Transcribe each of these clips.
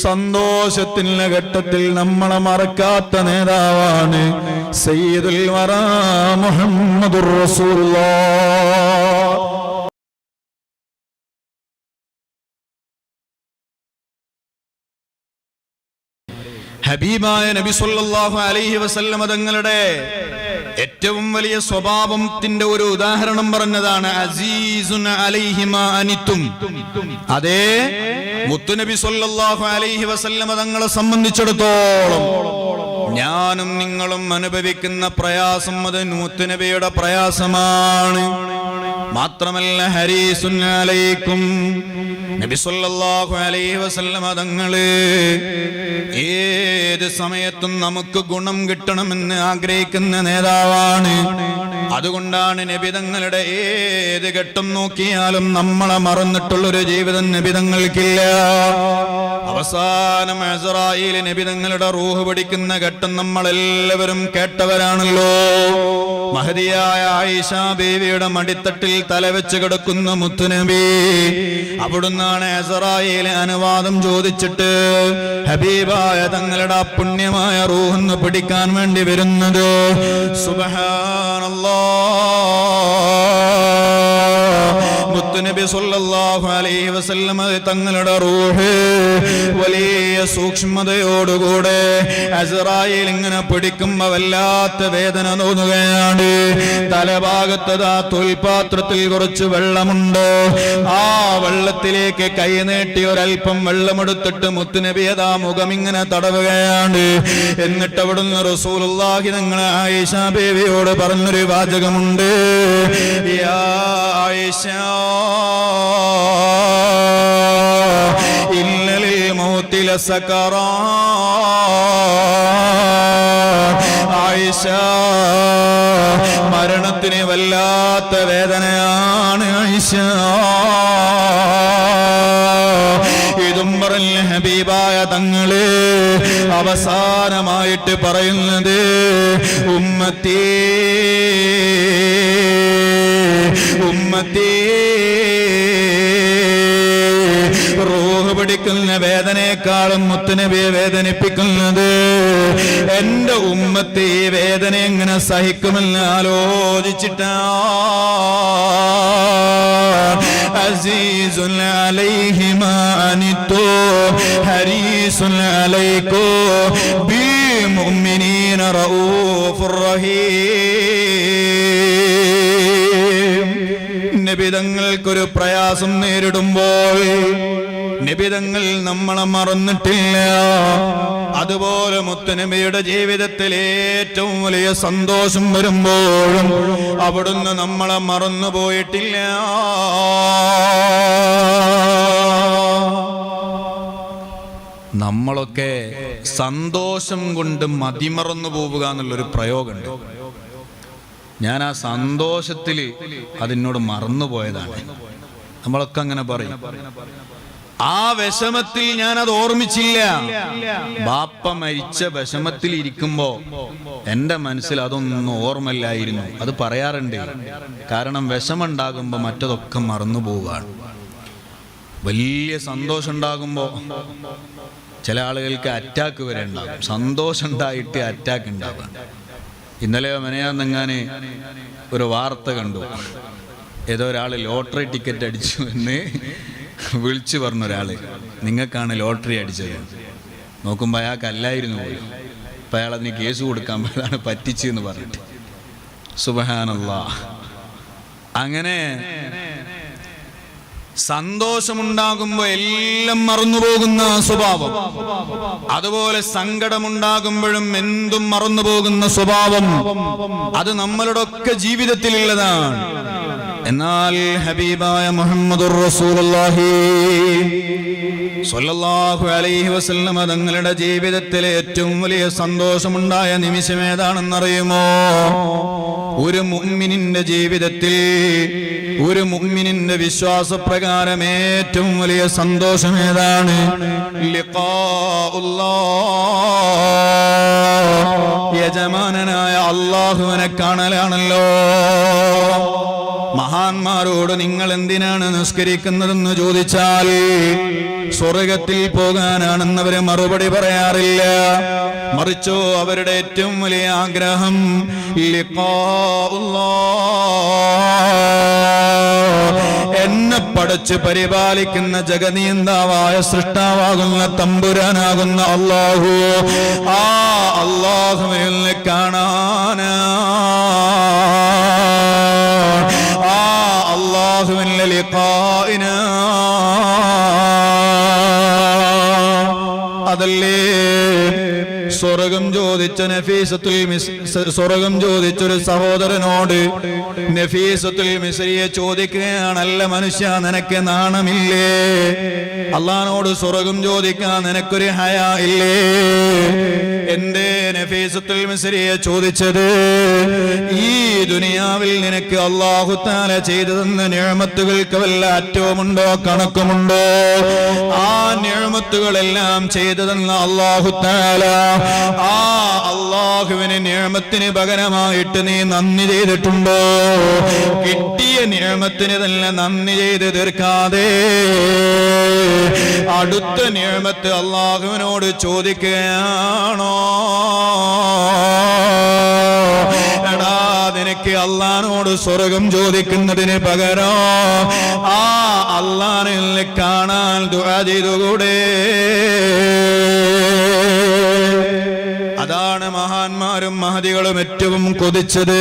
സന്തോഷത്തിന്റെ ഘട്ടത്തിൽ നമ്മളെ മറക്കാത്ത നേതാവാണ് സയ്യിദുൽ വറാ മുഹമ്മദുർ റസൂലുള്ളാഹ്. ഹബീബായ നബി സല്ലല്ലാഹു അലൈഹി വസല്ലമ തങ്ങളുടെ ഏറ്റവും വലിയ സ്വഭാവത്തിന്റെ ഒരു ഉദാഹരണം പറഞ്ഞതാണ് അനിത്തും. അതേ മുത്തുനബി സല്ലല്ലാഹു അലൈഹി വസല്ലമ തങ്ങളെ സംബന്ധിച്ചിടത്തോളം ഞാനും നിങ്ങളും അനുഭവിക്കുന്ന പ്രയാസം അത് മുത്തുനബിയുടെ പ്രയാസമാണ്. മാത്രമല്ല ഹരീസുൻ അലൈക്കും ഏത് സമയത്തും നമുക്ക് ഗുണം കിട്ടണമെന്ന് ആഗ്രഹിക്കുന്ന നേതാവാണ്. അതുകൊണ്ടാണ് നബിതങ്ങളുടെ ഏത് ഘട്ടം നോക്കിയാലും നമ്മളെ മറന്നിട്ടുള്ളൊരു ജീവിതം നബിതങ്ങൾക്കില്ല അവസാനം അസറായിലെ നബിതങ്ങളുടെ റൂഹ് പിടിക്കുന്ന ഘട്ടം നമ്മളെല്ലാവരും കേട്ടവരാണല്ലോ. മഹതിയായ ആയിഷ ബേവിയുടെ മടിത്തട്ടിൽ തലവെച്ച് കിടക്കുന്ന മുത്തുനബി അവിടുന്നാണ് എസറായിലെ അനുവാദം ചോദിച്ചിട്ട് ഹബീബായ തങ്ങളുടെ പുണ്യമായ റൂഹെന്ന് പിടിക്കാൻ വേണ്ടി വരുന്നത്? സുബഹാനല്ലാ. മുത്തുനബി സല്ലല്ലാഹു അലൈഹി വസല്ലമ തങ്ങളുടെ റൂഹ് വലിയ സൂക്ഷ്മതയോടുകൂടെ അസറായിൽ ഇങ്ങനെ പിടിക്കുമ്പോ വല്ലാത്ത വേദന തോന്നുകയാണ്. തലഭാഗത്ത് ആ തൊൽപാത്രത്തിൽ കുറച്ച് വെള്ളമുണ്ട്. ആ വെള്ളത്തിലേക്ക് കൈ നീട്ടി ഒരൽപ്പം വെള്ളമെടുത്തിട്ട് മുത്തുനബി അതാ മുഖം ഇങ്ങനെ തടവുകയാണ്. എന്നിട്ട് അവിടുന്ന് റസൂലുള്ളാഹി നിങ്ങൾ ആയിഷ ബേബിയോട് പറഞ്ഞൊരു വാചകമുണ്ട്. യാ ആയിഷ ഇന്നലിൽ മൂത്തില സക്കറാ. ആയിഷ മരണത്തിന് വല്ലാത്ത വേദനയാണ് ആയിഷ. ഇതും പറഞ്ഞ ഹബീബായ തങ്ങൾ അവസാനമായിട്ട് പറയുന്നത് ഉമ്മത്തി ഉമ്മത്തേ. റൂഹ് പിടിക്കുന്ന വേദനയെക്കാളും മുത്തുനബിയെ വേദനിപ്പിക്കുന്നത്? എന്റെ ഉമ്മത്തെ ഈ വേദന എങ്ങനെ സഹിക്കുമെന്ന് ആലോചിച്ചിട്ടാ. നിബിതങ്ങൾക്കൊരു പ്രയാസം നേരിടുമ്പോൾ നിബിതങ്ങൾ നമ്മളെ മറന്നിട്ടില്ല. അതുപോലെ മുത്തനബിയുടെ ജീവിതത്തിൽ ഏറ്റവും വലിയ സന്തോഷം വരുമ്പോഴും അവിടുന്ന് നമ്മളെ മറന്നു പോയിട്ടില്ല. നമ്മളൊക്കെ സന്തോഷം കൊണ്ട് മതിമറന്നു പോവുക എന്നുള്ളൊരു പ്രയോഗമുണ്ട്. ഞാൻ ആ സന്തോഷത്തിൽ അതിനോട് മറന്നു പോയതാണ്. നമ്മളൊക്കെ അങ്ങനെ പറയും. ആ വിഷമത്തിൽ ഞാൻ അത് ഓർമ്മിച്ചില്ല. ബാപ്പ മരിച്ച വിഷമത്തിൽ ഇരിക്കുമ്പോ എന്റെ മനസ്സിൽ അതൊന്നും ഓർമ്മല്ലായിരുന്നു അത് പറയാറുണ്ട്. കാരണം വിഷമുണ്ടാകുമ്പോ മറ്റതൊക്കെ മറന്നു പോവുകയാണ്. വലിയ സന്തോഷം ഉണ്ടാകുമ്പോ ചില ആളുകൾക്ക് അറ്റാക്ക് വരെ ഉണ്ടാകും സന്തോഷം ഉണ്ടായിട്ട് അറ്റാക്ക് ഉണ്ടാകാം. ഇന്നലെ മെനയാന്നെങ്ങാന് ഒരു വാർത്ത കണ്ടു. ഏതോ ഒരാൾ ലോട്ടറി ടിക്കറ്റ് അടിച്ചു എന്ന് വിളിച്ചു പറഞ്ഞ ഒരാൾ നിങ്ങൾക്കാണ് ലോട്ടറി അടിച്ചത്. നോക്കുമ്പോൾ അയാൾക്ക് അല്ലായിരുന്നു പോയി അപ്പം അയാൾ അതിന് കേസ് കൊടുക്കാൻ പറ്റിച്ചു എന്ന് പറഞ്ഞിട്ട്. സുബഹാനല്ല. അങ്ങനെ സന്തോഷമുണ്ടാകുമ്പോ എല്ലാം മറന്നുപോകുന്ന സ്വഭാവം. അതുപോലെ സങ്കടമുണ്ടാകുമ്പോഴും എന്തും മറന്നുപോകുന്ന സ്വഭാവം. അത് നമ്മളുടെ ഒക്കെ ജീവിതത്തിലുള്ളതാണ്. എന്നാൽ ഹബീബായ മുഹമ്മദുർ റസൂലുള്ളാഹി അലൈഹി വസല്ലമ തങ്ങളുടെ ജീവിതത്തിലെ ഏറ്റവും വലിയ സന്തോഷമുണ്ടായ നിമിഷം ഏതാണെന്നറിയുമോ? ഒരു മുഅ്മിനിന്റെ ജീവിതത്തിൽ ഒരു മുഅ്മിനിന്റെ വിശ്വാസപ്രകാരം ഏറ്റവും വലിയ സന്തോഷം ഏതാണ്. യജമാനനായ അള്ളാഹുവിനെ കാണലാണല്ലോ. മഹാ മഹാന്മാരോട് നിങ്ങൾ എന്തിനാണ് നിസ്കരിക്കുന്നതെന്ന് ചോദിച്ചാൽ സ്വർഗത്തിൽ പോകാനാണെന്നവര് മറുപടി പറയാറില്ല മറിച്ചോ അവരുടെ ഏറ്റവും വലിയ ആഗ്രഹം. എന്നെ പടച്ച് പരിപാലിക്കുന്ന ജഗനീന്താവായ സൃഷ്ടാവാകുന്ന തമ്പുരാനാകുന്ന അള്ളാഹു ആ അള്ളാഹുവിൽ കാണാനാ അള്ളാഹുവിന്റെ ലിഖായിന അതല്ലേ? സ്വർഗം ചോദിച്ച നഫീസത്തുൽ സ്വർഗം ചോദിച്ചൊരു സഹോദരനോട് നഫീസത്തുൽ മിസ്രിയെ ചോദിക്കുകയാണല്ല മനുഷ്യ നിനക്ക് നാണമില്ലേ? അള്ളഹാനോട് സ്വർഗം ചോദിക്കാൻ നിനക്കൊരു ഹയ ഇല്ലേ? എന്തേ നഫീസത്തുൽ മിസ്രിയെ ചോദിച്ചത്? ഈ ദുനിയാവിൽ നിനക്ക് അള്ളാഹുത്താല ചെയ്തു തന്ന നിഴമത്തുകൾക്ക് വല്ല അറ്റവുമുണ്ടോ കണക്കുമുണ്ടോ? ആ നിഴമത്തുകളെല്ലാം ചെയ്തു തന്ന അള്ളാഹുത്താല ആ അള്ളാഹുവിന് നിയമത്തിന് പകരമായിട്ട് നീ നന്ദി ചെയ്തിട്ടുണ്ടോ? കിട്ടിയ നിയമത്തിന് തന്നെ നന്ദി ചെയ്ത് തീർക്കാതെ അടുത്ത നിയമത്ത് അള്ളാഹുവിനോട് ചോദിക്കുകയാണോ? എടാ നിനക്ക് അള്ളഹാനോട് സ്വർഗം ചോദിക്കുന്നതിന് പകരം ആ അള്ളഹാനിൽ കാണാൻ ദുആ ചെയ്തുകൂടെ? അതാണ് മഹാന്മാരും മഹതികളും ഏറ്റവും കൊതിച്ചത്.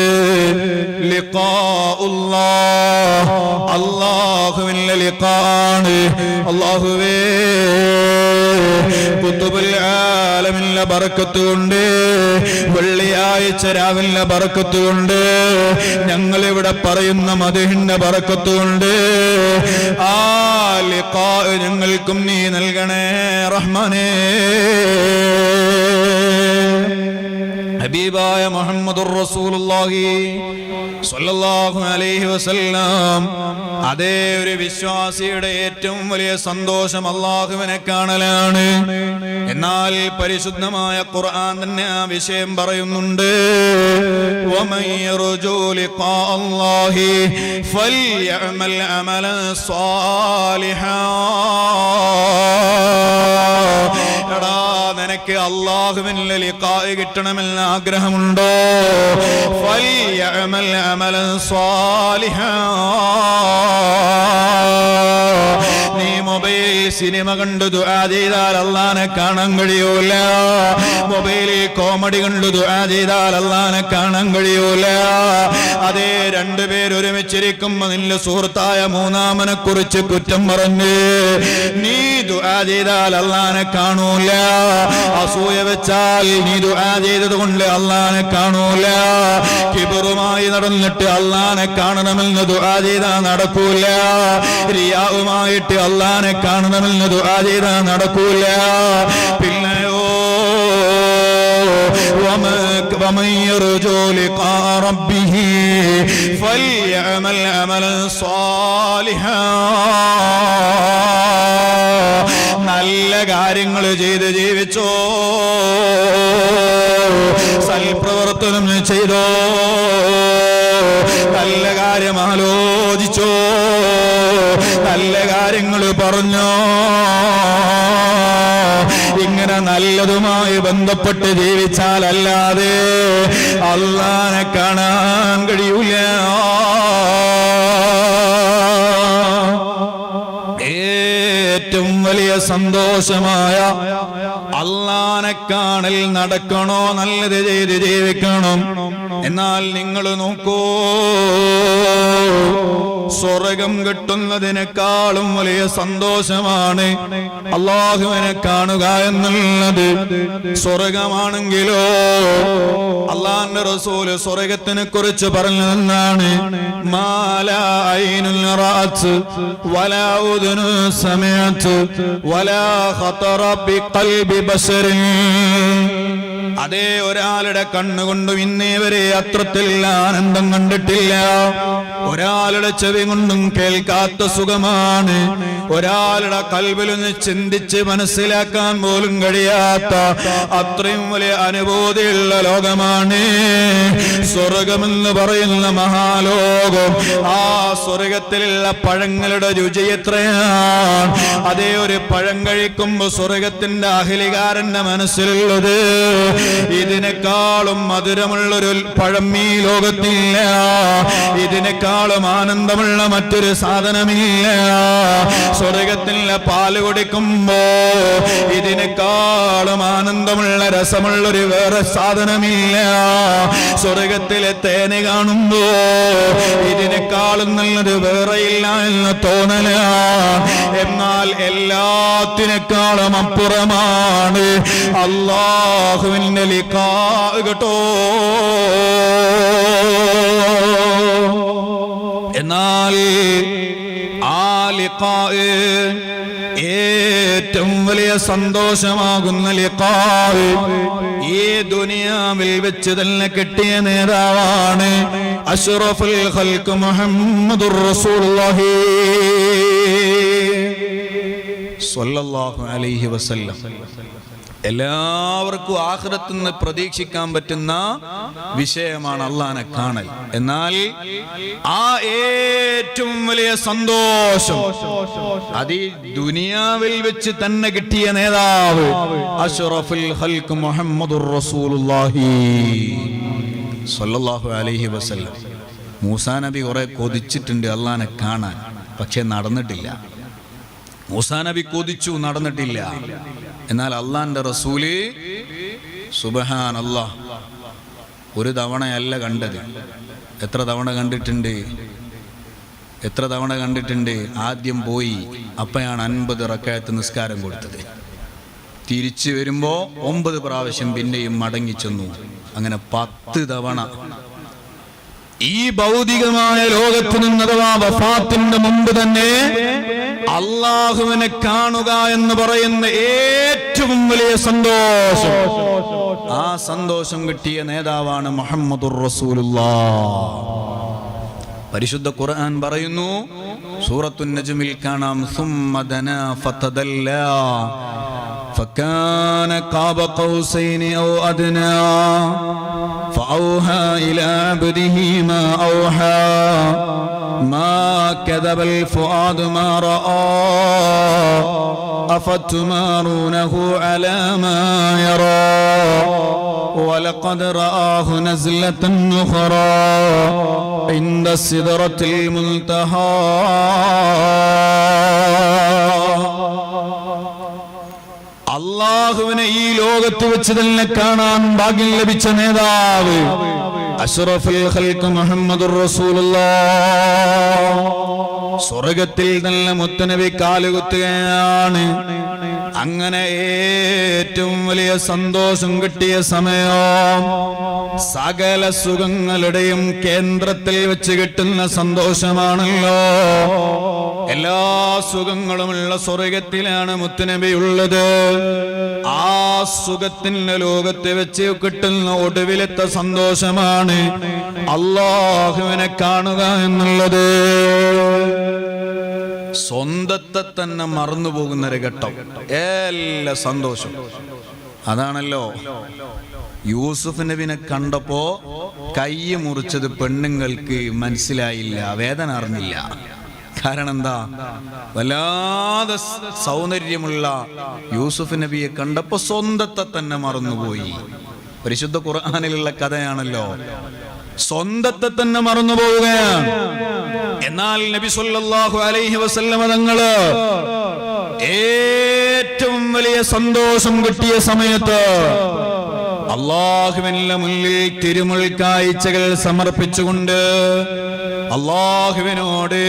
അല്ലാഹുവിന്റെ ലിഖാണ്. അള്ളാഹുവേ കുത്തുബുൽ പറക്കത്തുകൊണ്ട് വെള്ളിയാഴ്ച രാവിലെ പറക്കത്തുകൊണ്ട് ഞങ്ങളിവിടെ പറയുന്ന മധുഹിന്റെ പറക്കത്തുകൊണ്ട് ഞങ്ങൾക്കും നീ നൽകണേ റഹ്മാനേ. ഹബീബായ മുഹമ്മദുർ റസൂലുള്ളാഹി സ്വല്ലല്ലാഹു അലൈഹി വസല്ലം അതേ ഒരു വിശ്വാസിയുടെ ഏറ്റവും വലിയ സന്തോഷം അള്ളാഹുവിനെ കാണലാണ് എന്നാൽ പരിശുദ്ധമായ ഖുർആൻ തന്നെ ആ വിഷയം പറയുന്നുണ്ട് ومن يرجو لقاء الله فليعمل عملا صالحا എടാ നിനക്ക് അള്ളാഹുവിന്റെ ലിഖായ് കിട്ടണമെന്ന് ആഗ്രഹമുണ്ടോ? ഫൽയഅമൽ അമലൻ സ്വാലിഹാ. നീ മൊബൈൽ സിനിമ കണ്ടു ദുആ ചെയ്താൽ അള്ളാനെ കാണാൻ കഴിയൂല. മൊബൈലിൽ കോമഡി കണ്ടു ദുആ ചെയ്താൽ അള്ളാനെ കാണാൻ കഴിയൂല. അതേ രണ്ടുപേർ ഒരുമിച്ചിരിക്കുമ്പോ നിന്റെ സുഹൃത്തായ മൂന്നാമനെ കുറിച്ച് കുറ്റം പറഞ്ഞ് നീ ദുആ ചെയ്താൽ അള്ളാനെ കാണൂല. അസൂയ വെച്ചാൽ നീ ദുആ ചെയ്തത് കൊണ്ട് അള്ളാനെ കാണൂല. കിബറുമായി നടന്നിട്ട് അള്ളാനെ കാണണമെന്ന് ദുആ ചെയ്താൽ നടക്കൂല. റിയാവുമായിട്ട് അള്ളാനെ കാണണമെന്ന് ദുആ ചെയ്താ നടക്കൂല പിന്നെയോ وما- ومن يرجو لقاء ربه فليعمل عملا صالحا നല്ല കാര്യങ്ങൾ ചെയ്ത് ജീവിച്ചോ സൽപ്രവർത്തനം ചെയ്തോ നല്ല കാര്യം ആലോചിച്ചോ നല്ല കാര്യങ്ങൾ പറഞ്ഞോ? ഇങ്ങനെ നല്ലതുമായി ബന്ധപ്പെട്ട് ജീവിച്ചാലല്ലാതെ അള്ളാനെ കാണാൻ കഴിയൂല. വലിയ സന്തോഷമായ അള്ളാനെ കാണൽ നടക്കണോ നല്ലത് ചെയ്ത് ജീവിക്കണം. എന്നാൽ നിങ്ങൾ നോക്കൂ സ്വർഗം കിട്ടുന്നതിനേക്കാളും വലിയ സന്തോഷമാണ് അള്ളാഹുവിനെ കാണുക എന്നുള്ളത്. സ്വർഗമാണെങ്കിലോ അള്ളാന്റെ റസൂൽ സ്വർഗത്തിനെ കുറിച്ച് പറഞ്ഞതെന്നാണ് മാലായിനുൽ വലാവുതിനു വലാ സമയത്ത് ولا خطر بقلب بصر. അതേ ഒരാളുടെ കണ്ണുകൊണ്ടും ഇന്നേ വരെ അത്രത്തിൽ ആനന്ദം കണ്ടിട്ടില്ല. ഒരാളുടെ ചെവി കൊണ്ടും കേൾക്കാത്ത സുഖമാണ്. ഒരാളുടെ കൽവിൽ നിന്ന് ചിന്തിച്ച് മനസ്സിലാക്കാൻ പോലും കഴിയാത്ത അത്രയും വലിയ അനുഭൂതിയുള്ള ലോകമാണ്. സ്വർഗമെന്ന് പറയുന്ന മഹാലോകം. ആ സ്വർഗത്തിലുള്ള പഴങ്ങളുടെ രുചി എത്രയാണ്? അതേ ഒരു പഴം കഴിക്കുമ്പോ സ്വർഗത്തിന്റെ അഹലികാരന്റെ മനസ്സിലുള്ളത്. ഇതിനേക്കാളും മധുരമുള്ളൊരു പഴം ഈ ലോകത്തില്ല. ഇതിനേക്കാളും ആനന്ദമുള്ള മറ്റൊരു സാധനമില്ല. സ്വർഗത്തിലെ പാൽ കുടിക്കുമ്പോ ഇതിനേക്കാളും ആനന്ദമുള്ള രസമുള്ളൊരു വേറെ സാധനമില്ല. സ്വർഗത്തിലെ തേന് കാണുമ്പോ ഇതിനേക്കാളും നല്ലത് വേറെയില്ല എന്ന് തോന്നല. എന്നാൽ എല്ലാത്തിനേക്കാളും അപ്പുറമാണ്. അള്ളാഹുവിന്റെ ലിക്കാ എന്നാൽ ഏറ്റവും വലിയ സന്തോഷമാകുന്ന ലിക്കാവ് ഈ ദുനിയാവിൽ വെച്ച് തന്നെ കിട്ടിയ നേതാവാണ് അഷ്റഫുൽ ഖൽക്ക് മുഹമ്മദുർ റസൂലുള്ളാഹി. സ്വല്ലല്ലാഹു അലൈഹി വസല്ലം. എല്ലാവർക്കും ആഹ്റത്ത് നിന്ന് പ്രതീക്ഷിക്കാൻ പറ്റുന്ന വിഷയമാണ് അള്ളാനെ കാണൽ. എന്നാൽ ആ ഏറ്റവും വലിയ സന്തോഷം അത് ഈ ദുനിയാവിൽ വെച്ച് തന്നെ കിട്ടിയ നേതാവ് അഷ്റഫുൽ ഹൽക്ക് മുഹമ്മദുർ റസൂലുള്ളാഹി സല്ലല്ലാഹു അലൈഹി വസല്ലം. മൂസാ നബി കുറെ കൊതിച്ചിട്ടുണ്ട് അള്ളാനെ കാണാൻ പക്ഷെ നടന്നിട്ടില്ല. മൂസാ നബി കൊതിച്ചു നടന്നിട്ടില്ല. എന്നാൽ അള്ളാന്റെ റസൂൽ സുബഹാൻ ഒരു തവണയല്ല കണ്ടത്. എത്ര തവണ കണ്ടിട്ടുണ്ട്? എത്ര തവണ കണ്ടിട്ടുണ്ട്? ആദ്യം പോയി അപ്പയാണ് അൻപത് റക്കായത്ത് നിസ്കാരം കൊടുത്തത്. തിരിച്ചു വരുമ്പോൾ ഒമ്പത് പ്രാവശ്യം പിന്നെയും മടങ്ങിച്ചെന്നു. അങ്ങനെ പത്ത് തവണ ഈ ഭൗതികമായ ലോകത്ത് നിന്ന് അഥവാ വഫാത്തിന്റെ മുമ്പ് തന്നെ അള്ളാഹുവിനെ കാണുക എന്ന് പറയുന്ന ഏറ്റവും വലിയ സന്തോഷം. ആ സന്തോഷം കിട്ടിയ നേതാവാണ് മുഹമ്മദ് റസൂലുള്ള. പരിശുദ്ധ ഖുർആൻ പറയുന്നു സൂറത്തുൻ നജ്മിൽ കാണാം സുമ്മദന ഫതദല്ല فكان قاب قوسين أو أدنى فأوحى إلى عبده ما أوحى. ما كذب الفؤاد ما رأى أفتمارونه على ما يرى. ولقد رآه نزلة أخرى عند السدرة المنتهى. അള്ളാഹുവിനെ ഈ ലോകത്ത് വെച്ച് തന്നെ കാണാൻ ഭാഗ്യം ലഭിച്ച നേതാവ്. അഷ്റഫുൽ ഖൽഖ് മുഹമ്മദുർ റസൂലുള്ളാഹ്. സ്വർഗത്തിൽ നല്ല മുത്തനബി കാലുകുത്തുകയാണ്. അങ്ങനെ ഏറ്റവും വലിയ സന്തോഷം കിട്ടിയ സമയം സകല സുഖങ്ങളുടെയും കേന്ദ്രത്തിൽ വെച്ച് കിട്ടുന്ന സന്തോഷമാണല്ലോ. എല്ലാ സുഖങ്ങളുമുള്ള സ്വർഗത്തിലാണ് മുത്തുനബി ഉള്ളത്. ആ സുഖത്തിന്റെ ലോകത്തെ വെച്ച് കിട്ടുന്ന ഒടുവിലത്തെ സന്തോഷമാണ് അള്ളാഹുവിനെ കാണുക എന്നുള്ളത്. സ്വന്തത്തെ തന്നെ മറന്നു പോകുന്ന ഒരു ഘട്ടം. എല്ലാ സന്തോഷം. അതാണല്ലോ. യൂസുഫ് നബിനെ കണ്ടപ്പോ കൈ മുറിച്ചത് പെണ്ണുങ്ങൾക്ക് മനസ്സിലായില്ല വേദന അറിഞ്ഞില്ല. കാരണം എന്താ? വല്ലാതെ സൗന്ദര്യമുള്ള യൂസുഫ് നബിയെ കണ്ടപ്പോ സ്വന്തത്തെ തന്നെ മറന്നുപോയി. പരിശുദ്ധ ഖുർആാനിലുള്ള കഥയാണല്ലോ. സ്വന്തത്തെ തന്നെ മറന്നു പോവുകയാണ് എന്നാൽ നബി സല്ലല്ലാഹു അലൈഹി വസല്ലമ തങ്ങൾ ഏറ്റവും വലിയ സന്തോഷം കിട്ടിയ സമയത്ത് അള്ളാഹുവിന്റെ മുന്നിൽ തിരുമുൾ കാഴ്ചകൾ സമർപ്പിച്ചുകൊണ്ട് അള്ളാഹുവിനോട്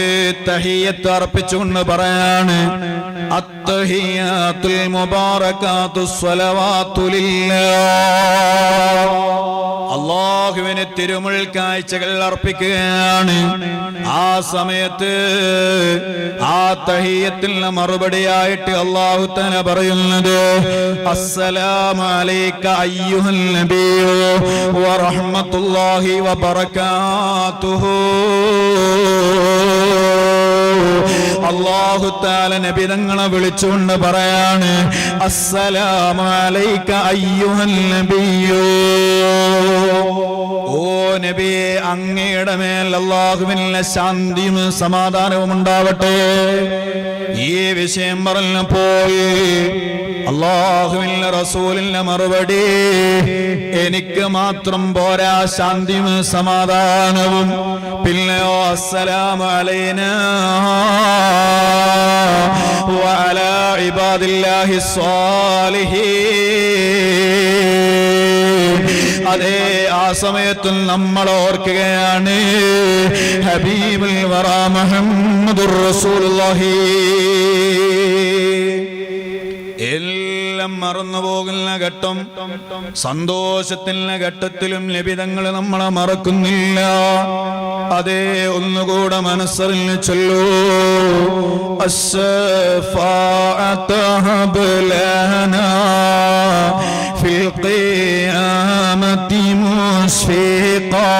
തഹിയത്ത് അർപ്പിച്ചുകൊണ്ട് പറയാണ് അത്തഹിയാത്തുൽ മുബാറകാത്തു അള്ളാഹുവിന് തിരുമുൾ കാഴ്ചകൾ അർപ്പിക്കുകയാണ്. ആ സമയത്ത് ആ തഹിയത്തിന് മറുപടിയായിട്ട് അള്ളാഹു തന്നെ പറയുന്നത് അസ്സലാമു അലൈക അയ്യുഹൽ നബിയു വബറകാതുഹു അള്ളാഹുത്താല നബിതങ്ങളെ വിളിച്ചുകൊണ്ട് പറയാണ് അസ്സലാമു അലൈക അയ്യുഹൽ നബിയോ ഓ നബിയെ അങ്ങയുടെ മേൽ അള്ളാഹുവിനുള്ള ശാന്തിയും സമാധാനവും ഉണ്ടാവട്ടെ. ഈ വിഷയം പറഞ്ഞപ്പോൾ അള്ളാഹുവിന്റെ റസൂലിന്റെ മറുപടി എനിക്ക് മാത്രം പോരാ ശാന്തിയും സമാധാനവും. പിന്നെയോ അസ്സലാമു അലൈന. وعلى عباد الله الصالحين അതേ ആ സമയത്തും നമ്മൾ ഓർക്കുകയാണ് ഹബീബുൽ വറ മുഹമ്മദുർ റസൂലുള്ളാഹി എല്ലാം മറന്നു പോകുന്ന ഘട്ടം സന്തോഷത്തിന്റെ ഘട്ടത്തിലും ലഭിതങ്ങൾ നമ്മളെ മറക്കുന്നില്ല അതേ ഒന്നുകൂടെ മനസ്സറിഞ്ഞ് ചൊല്ലൂ الشفاعة هب لنا في القيامة مشفقا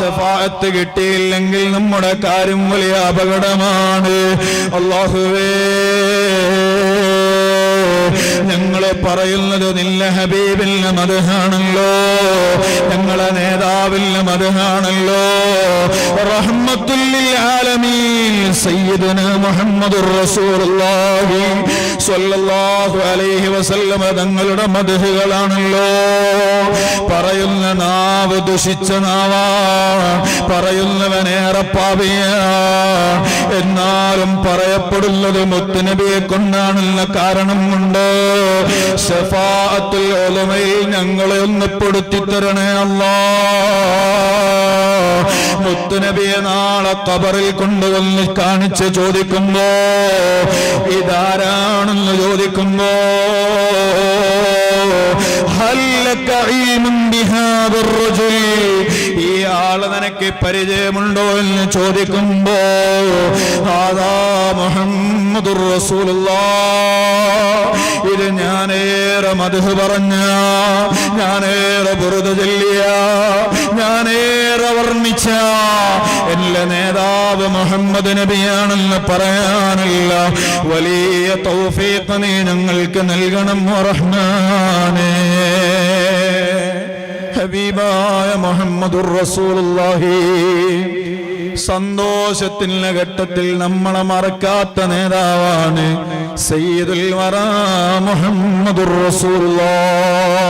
ഷഫാഅത്ത് കിട്ടിയില്ലെങ്കിൽ നമ്മുടെ കാര്യം വലിയ അപകടമാണ്. അള്ളാഹുവേ ഞങ്ങൾ പറയുന്നത് നില്ല ഹബീബില്ല മതഹാണല്ലോ ഞങ്ങളെ നേതാവില്ല മതഹാണല്ലോ റഹ്മത്തുല്ലിൽ ആലമീൻ സയ്യിദുന മുഹമ്മദുർ റസൂലുള്ളാഹി. അലൈഹി വസല്ലമ തങ്ങളുടെ മധുഹുകളാണല്ലോ പറയുന്ന നാവ് ദുഷിച്ച നാവാ പറയുന്നവനേറെ പാപിയ എന്നാലും പറയപ്പെടുന്നത് മുത്തുനബിയെ കൊണ്ടാണെന്ന കാരണം കൊണ്ട്. ഞങ്ങളെ ഒന്ന് പെടുത്തി തരണേ അല്ലാ. മുത്തുനബിയെ നാളെ കബറിൽ കൊണ്ടുവന്ന് കാണിച്ച് ചോദിക്കുമ്പോ ഇതാരാണെന്ന് ചോദിക്കുമ്പോ ഹല്ലക ഇൽമുൻ ബിഹാദർ ഈ ആൾ നിനക്ക് പരിചയമുണ്ടോ എന്ന് ചോദിക്കുമ്പോ ആദാ മുഹമ്മദ് ഇത് ഞാനേറെ മധു പറഞ്ഞ ഞാനേറെ ബുറുത ചൊല്ലിയ ഞാനേറെ വർണിച്ച എല്ലാ നേതാവ് മുഹമ്മദ് നബിയാണെന്ന് പറയാനില്ല. വലിയ തൗഫീഖ് നീ ഞങ്ങൾക്ക് നൽകണം റഹ്മാനേ. ഹബീബായ മുഹമ്മദുർ റസൂലുള്ളാഹി. സന്തോഷത്തിന്റെ ഘട്ടത്തിൽ നമ്മളെ മറക്കാത്ത നേതാവാണ് സയ്യിദുൽ വറ മുഹമ്മദുർ റസൂലുള്ളാഹ്.